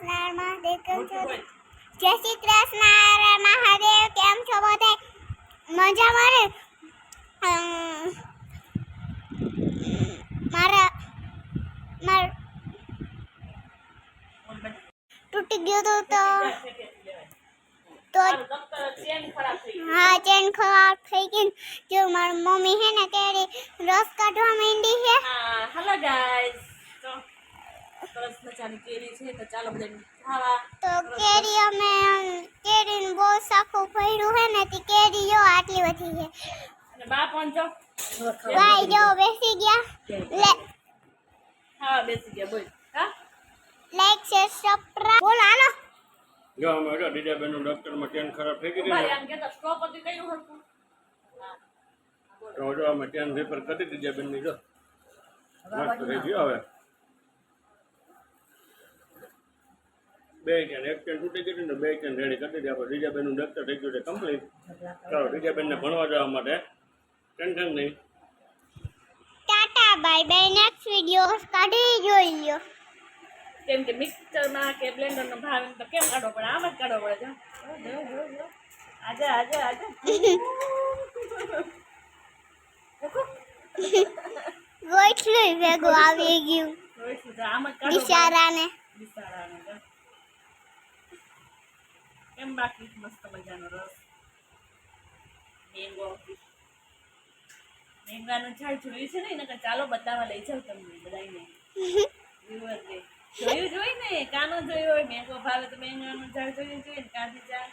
કૃષ્ણ મહાદેવ કેમ છો. જય શ્રી કૃષ્ણ મહાદેવ કેમ છો બધા? મજા મારે મારા માર તૂટી ગયું તો તો. તો હા ચેન ખરાબ થઈ ગઈ. જો મારી મમ્મી હે ને કેરી રસ કાઢવા માંડી છે હેલો ગાઈસ તો સરસ મજાની કેરી છે તો ચાલો બધા ખાવા. તો કેરી અમે કેરીનું બહુ સાખું ભર્યું હે ને તે કેરી જો આટલી બધી છે. અને બા પણ જો. ભાઈ જો બેસી ગયા. લે. ખાવા બેસી ગયા બોલ. હા? લાઈક શેર સબસ્ક્રાઇબ બોલ આનો જો અમે જો દીદાબેનનું ડૉક્ટરમાં ટ્રેન ખરાબ થઈ ગઈ ભાઈ ને. આમ કહેતા સ્ટોપ હતી? કયું હરખું તો જો અમે ટ્રેન રિપેર કરી દીદાબેનની જો. મસ્ત થઈ ગયો હવે. બે ટ્રેન એક ટ્રેન તૂટી ગઈ ને બે ટ્રેન રેડી કરી દીધી. આપણે રીજાબેનનું ડૉક્ટર થઈ ગયું છે કમ્પ્લીટ ચાલો રીજાબેનને ભણવા જવા માટે. ટેન્શન નહીં. Tata bye bye next video કાઢી જોઈ લ્યો કેમ કે મિક્સરમાં કે બ્લેન્ડરનો ભાવ તો કેમ કાઢો પડે? આમ જ કાઢો પડે જો. આજે આજે આજે. ગોઠલું ભેગું આવી ગયું. બિચારાને બિચારાને કેમ બાકી મસ્ત મજાનો રસ મેંગો મેંગાનું ઝાડ જોયું છે ને એના ચાલો બતાવવા લઈ જાઉં તમને બધાને Viewers ને. જોયું જોઈ ને કાનો જોયું હોય મેંગો ભાવે તો મેંગાનું ઝાડ જોયું જોઈએ ને કાંધી ઝાડ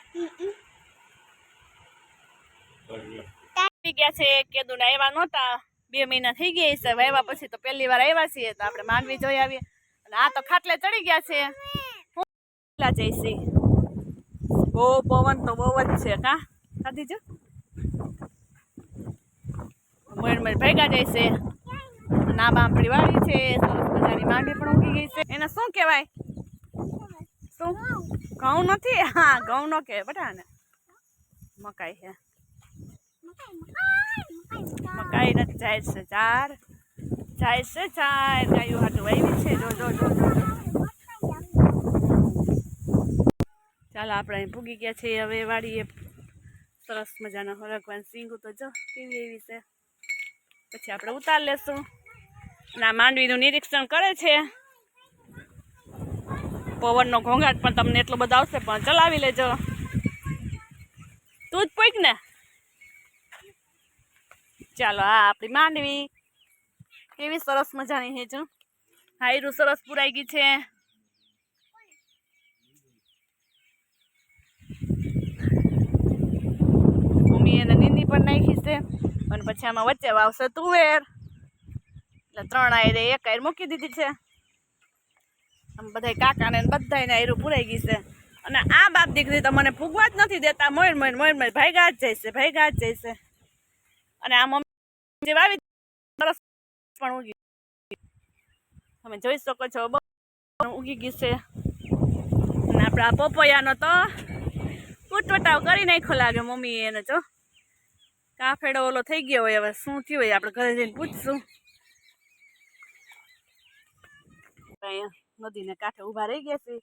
થઈ ગયા છે કેદું આવ્યા નહોતા બે મહિના થઈ ગયા છે પછી તો પહેલી વાર આવ્યા છીએ તો આપણે માંડવી જોઈ આવીએ અને આ તો ખાટલે ચડી ગયા છે હું પેલા જઈશી બહુ પવન તો બહુ જ છે, કા? ખાધી જો મણ મણ ભેગા જાય છે. ના બાંપડી વાળી છે, સરસ મજાની માંગી પણ ઉગી ગઈ છે. એને શું કહેવાય? શું? ઘઉં નથી? હા, ઘઉં નો કહેવાય બટા ને મકાઈ છે. મકાઈ નથી, જાય છે, ચાર. જાય છે, ચાર ગાયું હાટું વાવી છે. જો જો જો જો. ચાલો આપણે અહીં પૂગી ગયા છીએ. હવે વાડીએ સરસ મજાનો હરકવાન સિંગું તો જો, કેવી એવી છે. પછી આપણે ઉતાર લેશું. ના માંડવીનું નિરીક્ષણ કરે છે. પવનનો ઘોંઘાટ પણ તમને એટલો બધો આવશે, પણ ચલાવી લેજો. તું જ પૂછ ને. ચાલો, આ આપણી માંડવી. કેવી સરસ મજાની છે જો. હાયરું સરસ પુરાઈ ગઈ છે. મમ્મી પણ નાખી છે. અને પછી આમાં વચ્ચે વાવશે તુવેર. એટલે ત્રણ આયરે એક આયર મૂકી દીધી છે. આમ બધાય કાકાને ને બધાયને આયરું પુરાઈ ગઈ છે. અને આ બાપ દીકરી તો મને ફૂગવા જ નથી દેતા. મોર મોર મોર મોર ભાગ્યા જ છે ભાગ્યા જ છે. અને આ મમ્મી જે વાવી પણ ઉગી તમે જોઈ શકો છો, બહુ ઉગી ગઈ છે. અને આપણા પોપૈયાનો તો ઉટવટાવ કરી નાખ્યો લાગે મમ્મી એને જો. કાફેડો ઓલો થઈ ગયો હોય, હવે શું થયું હોય, આપણે ઘરે જઈને પૂછશું. નદી નદીને કાંઠે ઊભા રહી ગયા છે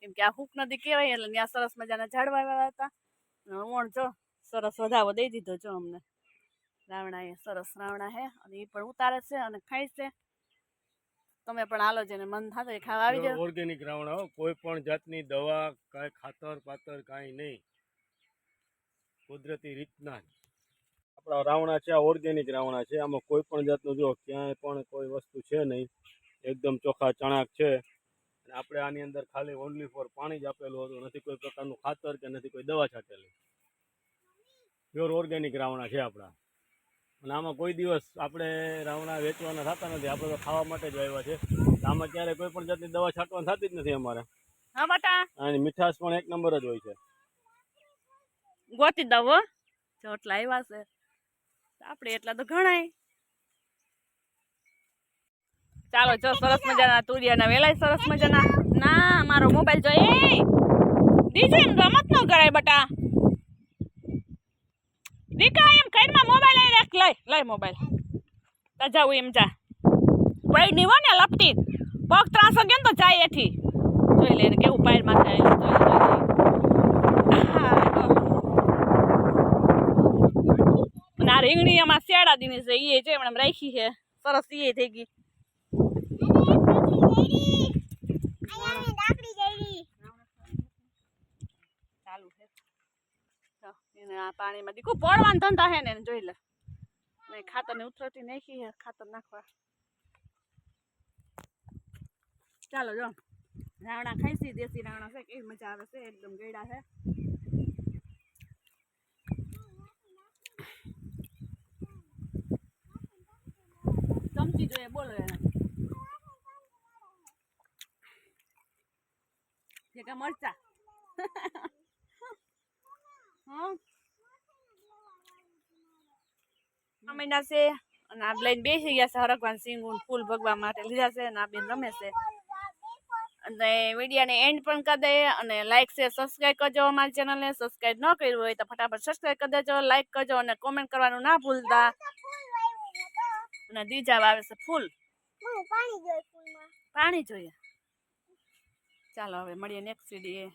કેમ કે આ હુક નદી કહેવાય, એટલે ત્યાં સરસ મજાના ઝાડવા આવ્યા હતા. ઓણ જો સરસ વધાવો દઈ દીધો જો અમને. રાવણા એ સરસ રાવણા હે, અને એ પણ ઉતારે છે અને ખાય છે. તમે પણ હાલો જેને મન થતો એ ખાવા આવી જાય ઓર્ગેનિક રાવણા કોઈ પણ જાતની દવા, કાંઈ ખાતર, પાતર, કાંઈ નહીં. કુદરતી રીતના જ. આપણા રાવણા છે આ ઓર્ગેનિક રાવણા છે. આમાં કોઈ પણ જાતનું જો ક્યાંય પણ કોઈ વસ્તુ છે નહીં. એકદમ ચોખ્ખા ચણાક છે. અને આપણે આની અંદર ખાલી ઓનલી ફોર પાણી જ આપેલું હતું. નથી કોઈ પ્રકારનું ખાતર કે નથી કોઈ દવા છાંટેલી. પ્યોર ઓર્ગેનિક રાવણા છે આપણા. અને આમાં કોઈ દિવસ આપણે રાવણા વેચવાના થતા નથી. આપણે તો ખાવા માટે જ આવ્યા છે. આમાં ક્યારે કોઈ પણ જાતની દવા છાંટવાની થતી જ નથી અમારે. અને મીઠાશ પણ એક નંબર જ હોય છે. ગોતી દવો ચોટલા આવ્યા છે. આપણે એટલા તો ઘણાય. ચાલો જો સરસ મજાના તુરિયાના વેલાય સરસ મજાના. ના મારો મોબાઈલ જો એ! ડીજે રમત ન કરાય બટા. દીકા એમ કઈમાં મોબાઈલ લઈ રાખ. લઈ લઈ મોબાઈલ. તા જાવું એમ જા. કોઈ હો ને લપટી. પગ ત્રાસો ગયો તો જાય એથી. જોઈ લે કેવું પાયર માથે આવ્યું જોઈ લે, જોઈ લે. હા, તો. અને આ રીંગણી આમાં શિયાળા દીની છે એ છે એમણે રાખી છે સરસ એ થઈ ગઈ અહીંયા ડાકડી જઈ ચાલુ છે જો, એને આ પાણીમાં દીકું પડવાનું ધંધા હે ને એને જોઈ લે ને ખાતર ને ઉતરતી નાખી છે ખાતર નાખવા ચાલો જો રાવણા ખાઈશી દેશી રાવણા છે. કેવી મજા આવે છે એકદમ ગયડા છે. ચમચી જોઈએ બોલો એને. કે મરચા. મહિના છે અને આ લઈને બેસી ગયા છે હરકવાન સિંગ ફૂલ ભગવા માટે. લીધા છે અને આ બેન રમે છે. અને વિડીયોને એન્ડ પણ કરી દે અને લાઇક છે સબસ્ક્રાઈબ કરજો અમારી ચેનલને સબસ્ક્રાઈબ ન કર્યું હોય તો ફટાફટ સબસ્ક્રાઈબ કરી દેજો લાઇક કરજો અને કોમેન્ટ કરવાનું ના ભૂલતા. અને દીજા વાવે છે ફૂલ. પાણી જોઈ ફૂલમાં. પાણી જોઈએ. ચાલો હવે મળીએ નેક્સ્ટ વીડિયો